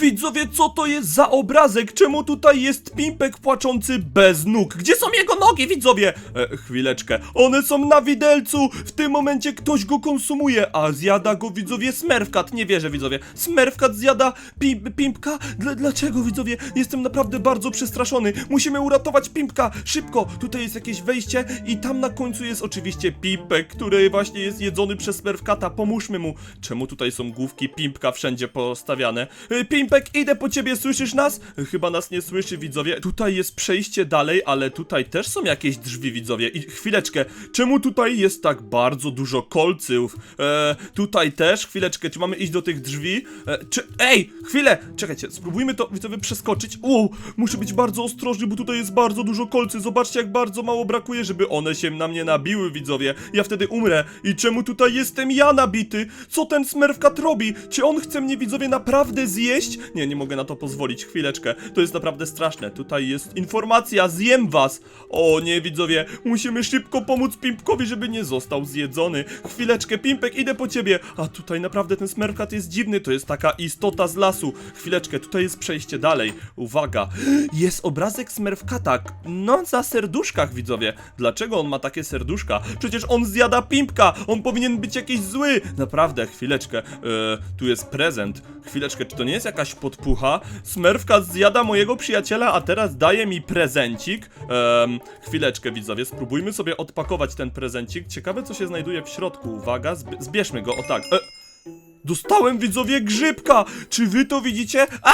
Widzowie, co to jest za obrazek? Czemu tutaj jest pimpek płaczący bez nóg? Gdzie są jego nogi, widzowie? E, chwileczkę. One są na widelcu. W tym momencie ktoś go konsumuje, a zjada go, widzowie, smerfkat. Nie wierzę, widzowie. Smerfkat zjada pim pimpka? Dla dlaczego, widzowie? Jestem naprawdę bardzo przestraszony. Musimy uratować pimpka. Szybko. Tutaj jest jakieś wejście i tam na końcu jest oczywiście pimpek, który właśnie jest jedzony przez smerfkata. Pomóżmy mu. Czemu tutaj są główki pimpka wszędzie postawiane? E, Pimpek, idę po ciebie, słyszysz nas? Chyba nas nie słyszy, widzowie. Tutaj jest przejście dalej, ale tutaj też są jakieś drzwi, widzowie. I chwileczkę, czemu tutaj jest tak bardzo dużo kolców? E, tutaj też, chwileczkę, czy mamy iść do tych drzwi? E, czy, ej, chwilę, czekajcie, spróbujmy to, widzowie, przeskoczyć. U, muszę być bardzo ostrożny, bo tutaj jest bardzo dużo kolcy. Zobaczcie, jak bardzo mało brakuje, żeby one się na mnie nabiły, widzowie. Ja wtedy umrę. I czemu tutaj jestem ja nabity? Co ten smerfkat robi? Czy on chce mnie, widzowie, naprawdę zjeść? Nie, nie mogę na to pozwolić. Chwileczkę. To jest naprawdę straszne. Tutaj jest informacja. Zjem was. O nie, widzowie. Musimy szybko pomóc Pimpkowi, żeby nie został zjedzony. Chwileczkę, Pimpek, idę po ciebie. A tutaj naprawdę ten smerfkat jest dziwny. To jest taka istota z lasu. Chwileczkę, tutaj jest przejście dalej. Uwaga. Jest obrazek smerfkata. No, za serduszkach, widzowie. Dlaczego on ma takie serduszka? Przecież on zjada Pimpka. On powinien być jakiś zły. Naprawdę, chwileczkę. E, tu jest prezent. Chwileczkę, czy to nie jest jakaś podpucha? Smurfka zjada mojego przyjaciela, a teraz daje mi prezencik. Em, chwileczkę, widzowie, spróbujmy sobie odpakować ten prezencik. Ciekawe, co się znajduje w środku. Uwaga, zb zbierzmy go, o tak. E Dostałem widzowie grzybka! Czy wy to widzicie? A!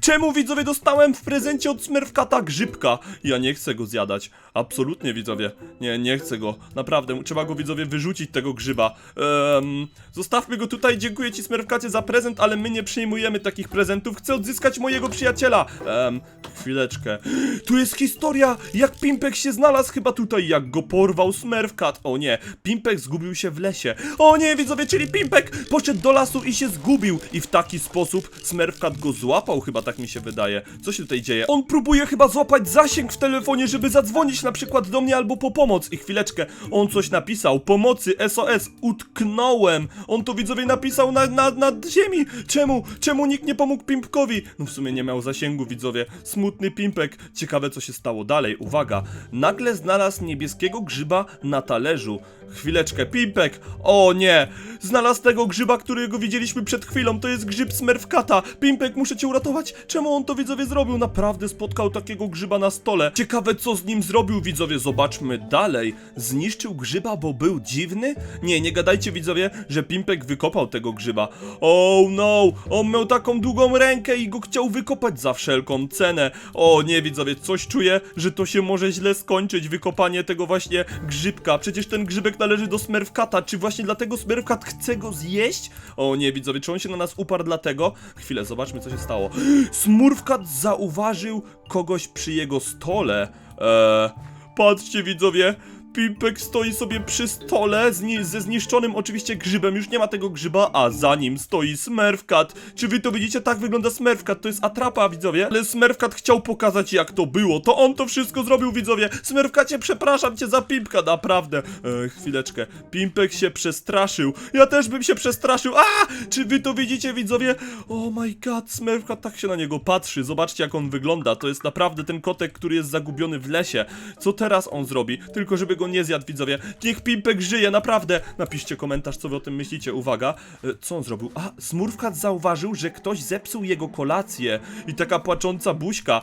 Czemu widzowie dostałem w prezencie od Smurfkata grzybka? Ja nie chcę go zjadać. Absolutnie widzowie. Nie, nie chcę go. Naprawdę, trzeba go widzowie wyrzucić tego grzyba. Ehm, zostawmy go tutaj. Dziękuję ci Smurfkacie za prezent, ale my nie przyjmujemy takich prezentów. Chcę odzyskać mojego przyjaciela. Ehm, chwileczkę. Tu jest historia, jak Pimpek się znalazł chyba tutaj, jak go porwał Smurfkat. O nie, Pimpek zgubił się w lesie. O nie, widzowie, czyli Pimpek poszedł do lasu i się zgubił. I w taki sposób Smurfkat go złapał, chyba tak mi się wydaje. Co się tutaj dzieje? On próbuje chyba złapać zasięg w telefonie, żeby zadzwonić na przykład do mnie albo po pomoc. I chwileczkę, on coś napisał. Pomocy, SOS, utknąłem. On to widzowie napisał na, na, na ziemi. Czemu? Czemu nikt nie pomógł Pimpkowi? No w sumie nie miał zasięgu, widzowie. Smutny Pimpek. Ciekawe, co się stało dalej. Uwaga. Nagle znalazł niebieskiego grzyba na talerzu. Chwileczkę, Pimpek! O nie! Znalazł tego grzyba, którego widzieliśmy przed chwilą. To jest grzyb Smurfkata. Pimpek, muszę cię uratować. Czemu on to widzowie zrobił? Naprawdę spotkał takiego grzyba na stole. Ciekawe, co z nim zrobił, widzowie. Zobaczmy dalej. Zniszczył grzyba, bo był dziwny? Nie, nie gadajcie, widzowie, że Pimpek wykopał tego grzyba. Oh no! On miał taką długą rękę i go chciał wykopać za wszelką cenę. O nie, widzowie, coś czuję, że to się może źle skończyć. Wykopanie tego właśnie grzybka. Przecież ten grzybek należy do Smurfkata. Czy właśnie dlatego Smurfkat chce go zjeść? O nie, widzowie, czy on się na nas uparł dlatego? Chwilę, zobaczmy, co się stało. Smurfkat zauważył kogoś przy jego stole. Eee, patrzcie, widzowie. Pimpek stoi sobie przy stole zni ze zniszczonym oczywiście grzybem. Już nie ma tego grzyba, a za nim stoi Smurfcat. Czy wy to widzicie? Tak wygląda Smurfcat. To jest atrapa, widzowie. Ale Smurfcat chciał pokazać, jak to było. To on to wszystko zrobił, widzowie. Smurfcacie, przepraszam cię za Pimpka, naprawdę. E, chwileczkę. Pimpek się przestraszył. Ja też bym się przestraszył. A! Czy wy to widzicie, widzowie? Oh my god, Smurfcat tak się na niego patrzy. Zobaczcie, jak on wygląda. To jest naprawdę ten kotek, który jest zagubiony w lesie. Co teraz on zrobi? Tylko żeby go nie zjadł, widzowie. Niech Pimpek żyje, naprawdę. Napiszcie komentarz, co wy o tym myślicie. Uwaga. E, Co on zrobił? A, Smurfcat zauważył, że ktoś zepsuł jego kolację. I taka płacząca buźka.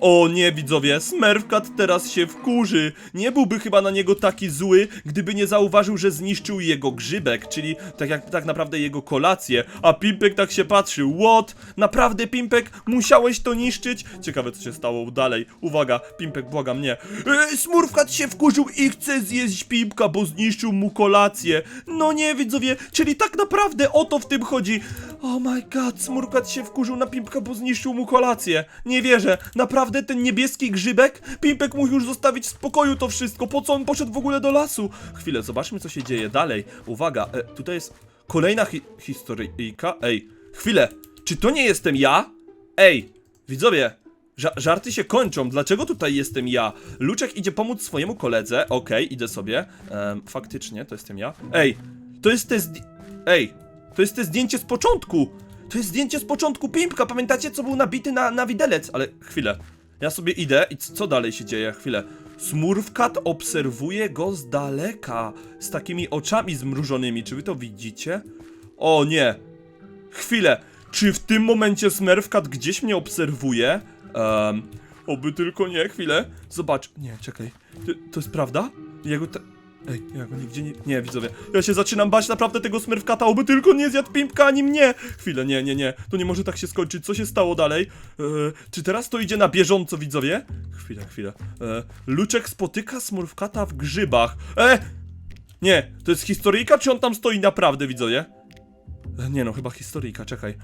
O nie, widzowie. Smurfcat teraz się wkurzy. Nie byłby chyba na niego taki zły, gdyby nie zauważył, że zniszczył jego grzybek, czyli tak jak tak naprawdę jego kolację. A Pimpek tak się patrzył. What? Naprawdę, Pimpek? Musiałeś to niszczyć? Ciekawe, co się stało dalej. Uwaga, Pimpek, błagam, nie. E, Smurfcat się wkurzył i chce zjeść Pimpka, bo zniszczył mu kolację. No nie, widzowie, czyli tak naprawdę o to w tym chodzi. Oh my god, Smurfcat się wkurzył na Pimpka, bo zniszczył mu kolację. Nie wierzę. Naprawdę ten niebieski grzybek? Pimpek mógł już zostawić w spokoju to wszystko. Po co on poszedł w ogóle do lasu? Chwilę, zobaczmy, co się dzieje dalej. Uwaga, e, tutaj jest kolejna hi historyjka. Ej, chwilę. Czy to nie jestem ja? Ej, widzowie, Ża żarty się kończą. Dlaczego tutaj jestem ja? Luczek idzie pomóc swojemu koledze. Okej, idę sobie. Em, faktycznie, to jestem ja. Ej, to jest te Ej, to jest te zdjęcie z początku. To jest zdjęcie z początku Pimpka, pamiętacie co był nabity na, na widelec? Ale chwilę, ja sobie idę i co dalej się dzieje? Chwilę. Smurfkat obserwuje go z daleka, z takimi oczami zmrużonymi. Czy wy to widzicie? O nie! Chwilę! Czy w tym momencie Smurfkat gdzieś mnie obserwuje? Um, oby tylko nie, chwilę. Zobacz. Nie, czekaj. To, jest prawda? Ja go te... Ej, ja go nigdzie nie... Nie, widzowie. Ja się zaczynam bać naprawdę tego Smurfkata, oby tylko nie zjadł Pimpka ani mnie! Chwilę, nie, nie, nie. To nie może tak się skończyć. Co się stało dalej? E, czy teraz to idzie na bieżąco, widzowie? Chwilę, chwilę. E, Luczek spotyka Smurfkata w grzybach. E! Nie, to jest historyjka, czy on tam stoi naprawdę, widzowie? E, Nie no, chyba historyjka, czekaj.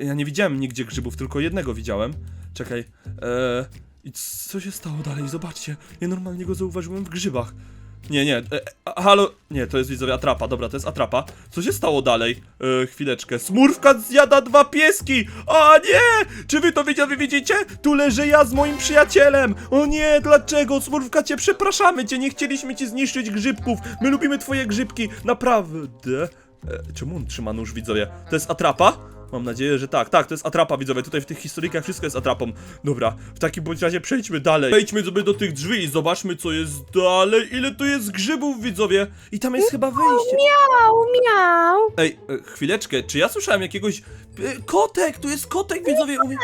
Ja nie widziałem nigdzie grzybów, tylko jednego widziałem. Czekaj. Eee, I co się stało dalej? Zobaczcie. Ja normalnie go zauważyłem w grzybach. Nie, nie. E, halo. Nie, to jest widzowie atrapa. Dobra, to jest atrapa. Co się stało dalej? E, chwileczkę. Smurfka zjada dwa pieski! O nie! Czy wy to widzowie widzicie? Tu leżę ja z moim przyjacielem! O nie, dlaczego? Smurfka cię przepraszamy cię, nie chcieliśmy ci zniszczyć grzybków. My lubimy twoje grzybki, naprawdę. E, czemu on trzyma nóż, widzowie? To jest atrapa? Mam nadzieję, że tak. Tak, to jest atrapa, widzowie. Tutaj w tych historykach wszystko jest atrapą. Dobra, w takim bądź razie przejdźmy dalej. Przejdźmy sobie do tych drzwi i zobaczmy, co jest dalej. Ile tu jest grzybów, widzowie? I tam jest chyba wyjście. Miau, miau. Ej, e, chwileczkę, czy ja słyszałem jakiegoś... E, kotek, tu jest kotek, widzowie. Uwie...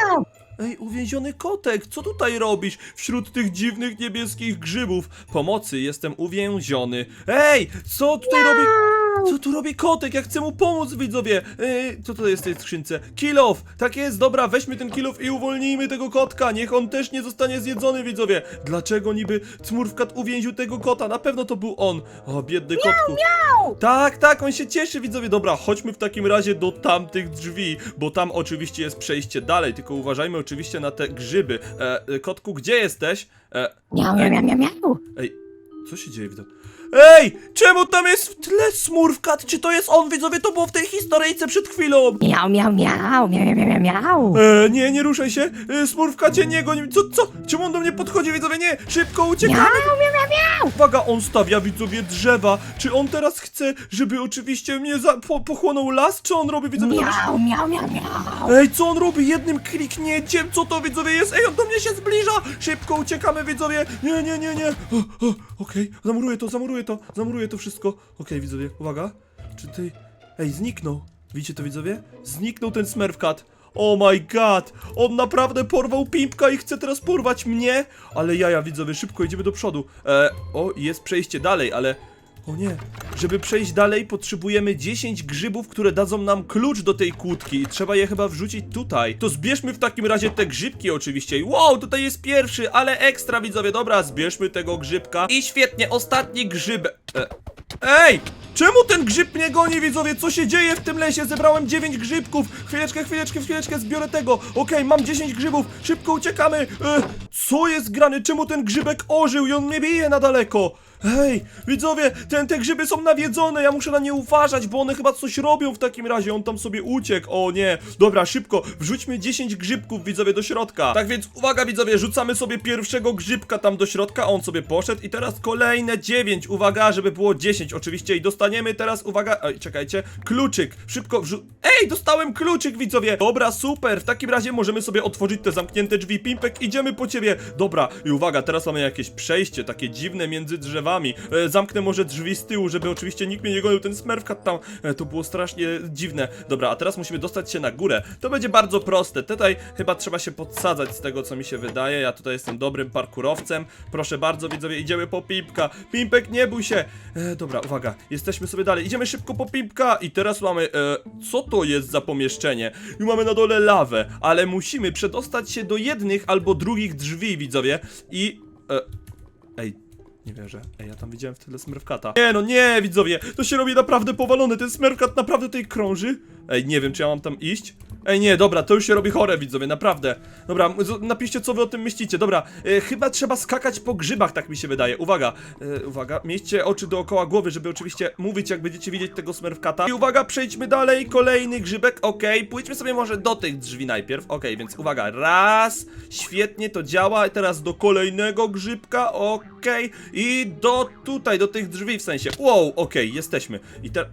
Ej, uwięziony kotek, co tutaj robisz wśród tych dziwnych niebieskich grzybów? Pomocy, jestem uwięziony. Ej, co tutaj robi... Co tu robi kotek? Ja chcę mu pomóc, widzowie! Ej, co tutaj jest w tej skrzynce? Kilof! Tak jest, dobra, weźmy ten kilof i uwolnijmy tego kotka! Niech on też nie zostanie zjedzony, widzowie! Dlaczego niby Smurfkat uwięził tego kota? Na pewno to był on! O, biedny kotku! Tak, tak, on się cieszy, widzowie. Dobra, chodźmy w takim razie do tamtych drzwi, bo tam oczywiście jest przejście dalej, tylko uważajmy oczywiście na te grzyby. E, e, kotku, gdzie jesteś? E, Miau, miau, miau, miau, miau. ej, co się dzieje, widzowie? Ej, czemu tam jest w tle Smurfkat? Czy to jest on, widzowie? To było w tej historyjce przed chwilą. Miau, miau, miau, miau, miau, miau, miau. E, nie, nie ruszaj się. E, Smurfkacie, nie goń. Co, co? Czemu on do mnie podchodzi, widzowie? Nie, szybko uciekamy. Miau, miau, miau, miau. Uwaga, on stawia widzowie drzewa. Czy on teraz chce, żeby oczywiście mnie za, po, pochłonął las? Czy on robi widzowie? Miau, miau, miau, miau. Ej, co on robi? Jednym kliknięciem? Co to widzowie jest? Ej, on do mnie się zbliża! Szybko uciekamy widzowie! Nie, nie, nie, nie! Okej, zamuruję to, zamuruję to, zamuruję to wszystko. Okej, widzowie, uwaga. Czy tutaj... Ej, zniknął. Widzicie to widzowie? Zniknął ten Smurfcat. Oh my god! On naprawdę porwał Pimpka i chce teraz porwać mnie! Ale jaja, widzowie, szybko idziemy do przodu. E, o, jest przejście dalej, ale... O nie, żeby przejść dalej potrzebujemy 10 grzybów, które dadzą nam klucz do tej kłódki i trzeba je chyba wrzucić tutaj. To zbierzmy w takim razie te grzybki oczywiście. Wow, tutaj jest pierwszy, ale ekstra widzowie, dobra, zbierzmy tego grzybka. I świetnie, ostatni grzyb. E, ej! Czemu ten grzyb mnie goni, widzowie? Co się dzieje w tym lesie? Zebrałem 9 grzybków. Chwileczkę, chwileczkę, chwileczkę, zbiorę tego. Okej, mam 10 grzybów. Szybko uciekamy. E, co jest grane? Czemu ten grzybek ożył i on mnie bije na daleko? Hej, widzowie, ten, te grzyby są nawiedzone, ja muszę na nie uważać, bo one chyba coś robią w takim razie, on tam sobie uciekł, o nie. Dobra, szybko, wrzućmy 10 grzybków, widzowie, do środka. Tak więc, uwaga, widzowie, rzucamy sobie pierwszego grzybka tam do środka, on sobie poszedł i teraz kolejne 9, uwaga, żeby było 10 oczywiście i dostaniemy teraz, uwaga, oj, czekajcie, kluczyk, szybko wrzu... Ej, dostałem kluczyk, widzowie. Dobra, super, w takim razie możemy sobie otworzyć te zamknięte drzwi, Pimpek, idziemy po ciebie. Dobra, i uwaga, teraz mamy jakieś przejście, takie dziwne między drzewami. E, zamknę może drzwi z tyłu, żeby oczywiście nikt mnie nie gonił, ten smerfkat tam, e, to było strasznie dziwne. Dobra, a teraz musimy dostać się na górę. To będzie bardzo proste, tutaj chyba trzeba się podsadzać z tego, co mi się wydaje. Ja tutaj jestem dobrym parkurowcem. Proszę bardzo, widzowie, idziemy po Pimpka. Pimpek, nie bój się. E, dobra, uwaga, jesteśmy sobie dalej. Idziemy szybko po Pimpka i teraz mamy, e, co to jest za pomieszczenie? I mamy na dole lawę, ale musimy przedostać się do jednych albo drugich drzwi, widzowie. I, e, ej, nie wierzę. Ej, ja tam widziałem w tyle Smurfkata. Nie no, nie, widzowie! To się robi naprawdę powalone. Ten Smurfkat naprawdę tutaj krąży. Ej, nie wiem, czy ja mam tam iść. Ej, nie, dobra, to już się robi chore, widzowie, naprawdę. Dobra, napiszcie, co wy o tym myślicie. Dobra, e, chyba trzeba skakać po grzybach, tak mi się wydaje. Uwaga, e, uwaga, mieście oczy dookoła głowy, żeby oczywiście mówić, jak będziecie widzieć tego Smurfkata. I uwaga, przejdźmy dalej. Kolejny grzybek, okej. Pójdźmy sobie może do tych drzwi najpierw. Okej, więc uwaga, raz. Świetnie to działa. Teraz do kolejnego grzybka, okej. okej. I do tutaj, do tych drzwi w sensie. Wow, okej, jesteśmy. I teraz.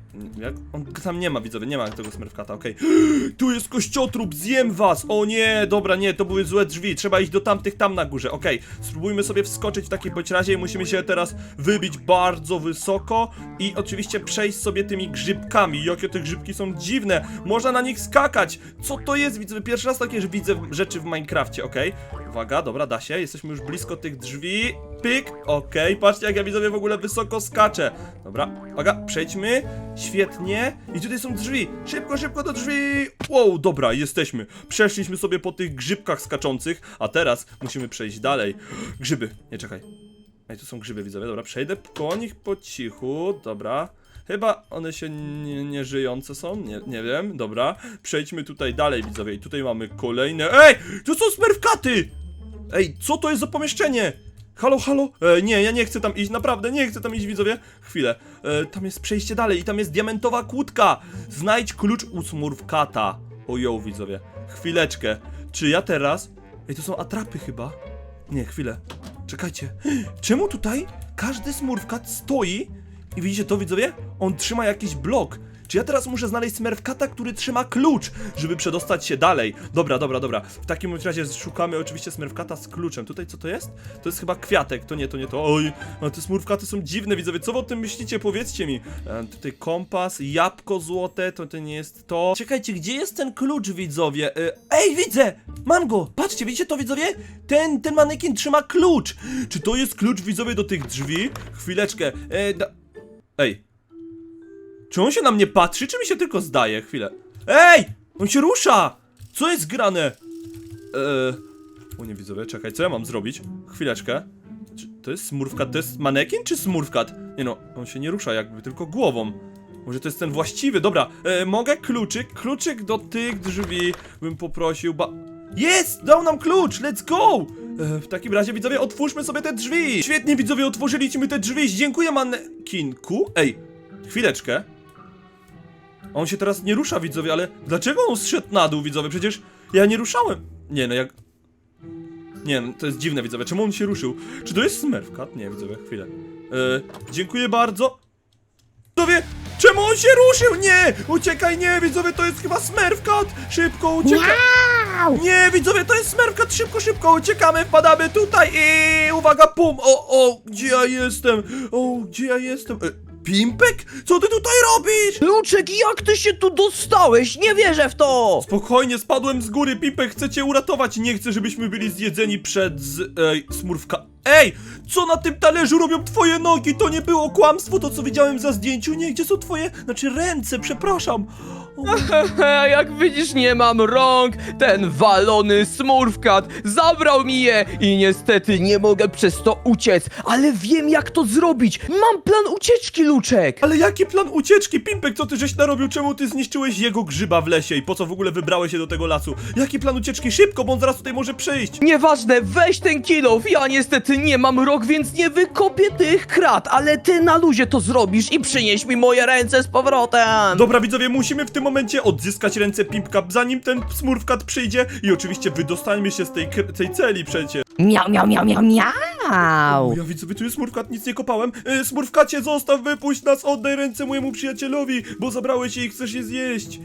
On tam nie ma, widzowie, nie ma tego smerfkata, okej. Tu jest kościotrup, zjem was! O nie, dobra, nie, to były złe drzwi. Trzeba iść do tamtych tam na górze. Okej, spróbujmy sobie wskoczyć w takim bądź razie i musimy się teraz wybić bardzo wysoko i oczywiście przejść sobie tymi grzybkami. Jakie te grzybki są dziwne! Można na nich skakać! Co to jest? Widzę, pierwszy raz takie widzę rzeczy w Minecrafcie, okej? Uwaga, dobra, da się. Jesteśmy już blisko tych drzwi. Pyk, okej, patrzcie jak ja widzowie w ogóle wysoko skaczę. Dobra, uwaga, przejdźmy. Świetnie. I tutaj są drzwi. Szybko, szybko do drzwi. Wow, dobra, jesteśmy. Przeszliśmy sobie po tych grzybkach skaczących, a teraz musimy przejść dalej. Grzyby, nie czekaj. Ej, tu są grzyby widzowie, dobra, przejdę koło nich po cichu, dobra. Chyba one się nie, nie są, nie, nie wiem, dobra. Przejdźmy tutaj dalej widzowie i tutaj mamy kolejne... Ej, to są smerfkaty! Ej, co to jest za pomieszczenie? Halo, halo? E, nie, ja nie chcę tam iść, naprawdę, nie chcę tam iść, widzowie. Chwilę. E, tam jest przejście dalej i tam jest diamentowa kłódka. Znajdź klucz u smurfkata. Ojo, widzowie. Chwileczkę. Czy ja teraz... Ej, to są atrapy chyba. Nie, chwilę. Czekajcie. Czemu tutaj każdy smurfkat stoi i widzicie to, widzowie? On trzyma jakiś blok. Czy ja teraz muszę znaleźć smerfkata, który trzyma klucz, żeby przedostać się dalej? Dobra, dobra, dobra. W takim razie szukamy oczywiście smerfkata z kluczem. Tutaj co to jest? To jest chyba kwiatek, to nie, to nie to. Oj, a te smurfkaty są dziwne, widzowie. Co wy o tym myślicie? Powiedzcie mi. E, tutaj kompas, jabłko złote, to, to nie jest to. Czekajcie, gdzie jest ten klucz, widzowie? E, ej, widzę! Mam go! Patrzcie, widzicie to, widzowie? Ten, ten manekin trzyma klucz! Czy to jest klucz, widzowie, do tych drzwi? Chwileczkę. E, da... Ej, czy on się na mnie patrzy, czy mi się tylko zdaje? Chwilę. Ej! On się rusza! Co jest grane? Eee... O nie widzowie, czekaj, co ja mam zrobić? Chwileczkę. Czy to jest smurfkat? To jest manekin czy smurfkat? Nie no, on się nie rusza jakby, tylko głową. Może to jest ten właściwy, dobra. E, mogę kluczyk? Kluczyk do tych drzwi bym poprosił, ba... Jest! Dał nam klucz! Let's go! E, w takim razie, widzowie, otwórzmy sobie te drzwi! Świetnie, widzowie, otworzyliśmy te drzwi! Dziękuję, manekinku! Ej, chwileczkę. On się teraz nie rusza, widzowie, ale dlaczego on zszedł na dół, widzowie? Przecież ja nie ruszałem. Nie, no jak... Nie, no to jest dziwne, widzowie. Czemu on się ruszył? Czy to jest Smurfcat? Nie, widzowie, chwilę. E, dziękuję bardzo. Widzowie, czemu on się ruszył? Nie! Uciekaj, nie, widzowie, to jest chyba Smurfcat! Szybko, uciekaj! Miau! Nie, widzowie, to jest Smurfcat! Szybko, szybko, uciekamy, wpadamy tutaj i uwaga, pum! O, o, gdzie ja jestem? O, gdzie ja jestem? E, Pimpek? Co ty tutaj robisz? Luczek, jak ty się tu dostałeś? Nie wierzę w to! Spokojnie, spadłem z góry, Pimpek, chcę cię uratować. Nie chcę, żebyśmy byli zjedzeni przez... z- Ej, smurfka... Ej! Co na tym talerzu robią twoje nogi? To nie było kłamstwo, to co widziałem za zdjęciu. Nie, gdzie są twoje... Znaczy ręce, przepraszam. Jak widzisz, nie mam rąk. Ten walony smurfkat zabrał mi je i niestety nie mogę przez to uciec. Ale wiem, jak to zrobić. Mam plan ucieczki, Luczek. ale jaki plan ucieczki? Pimpek, co ty żeś narobił? Czemu ty zniszczyłeś jego grzyba w lesie? I po co w ogóle wybrałeś się do tego lasu? Jaki plan ucieczki? Szybko, bo on zaraz tutaj może przyjść. Nieważne, weź ten kilof. Ja niestety nie mam rąk, więc nie wykopię tych krat, ale ty na luzie to zrobisz i przynieś mi moje ręce z powrotem. Dobra, widzowie, musimy w tym momencie odzyskać ręce Pimpka, zanim ten smurfkat przyjdzie i oczywiście wydostańmy się z tej, tej celi przecie. Miau, miau, miau, miau, miau! Ja widzowie, tu jest smurfkat, nic nie kopałem. E, smurfkacie, zostaw, wypuść nas, oddaj ręce mojemu przyjacielowi, bo zabrałeś je i chcesz je zjeść.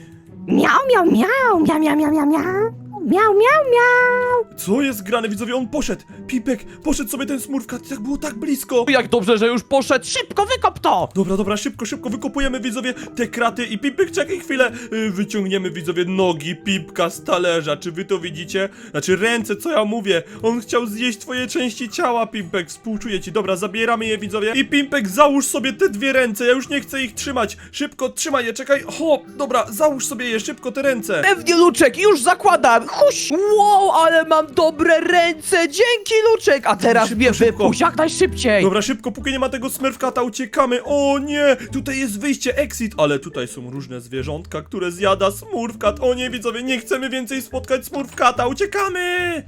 Miau, miau, miau, miau, miau, miau, miau, miau. Miau, miau, miau. Co jest grane, widzowie? On poszedł. Pipek, poszedł sobie ten smurfkat, tak było tak blisko. Jak dobrze, że już poszedł. Szybko wykop to! Dobra, dobra, szybko, szybko wykopujemy widzowie te kraty i Pipek, czekaj chwilę, y, wyciągniemy widzowie nogi Pipka z talerza, czy wy to widzicie? Znaczy ręce, co ja mówię, on chciał zjeść twoje części ciała, Pimpek, współczuję ci, dobra, zabieramy je widzowie i Pimpek, załóż sobie te dwie ręce, ja już nie chcę ich trzymać, szybko, trzymaj je, czekaj, ho, dobra, załóż sobie je, szybko te ręce. Pewnie Luczek, już zakładam! Wow, ale mam dobre ręce! Dzięki Luczek! A teraz Szybko, mnie szybko. wypuść jak najszybciej! Dobra, szybko, póki nie ma tego smurfkata, uciekamy. O nie, tutaj jest wyjście, exit, ale tutaj są różne zwierzątka, które zjada smurfkat. O nie, widzowie, nie chcemy więcej spotkać smurfkata, uciekamy!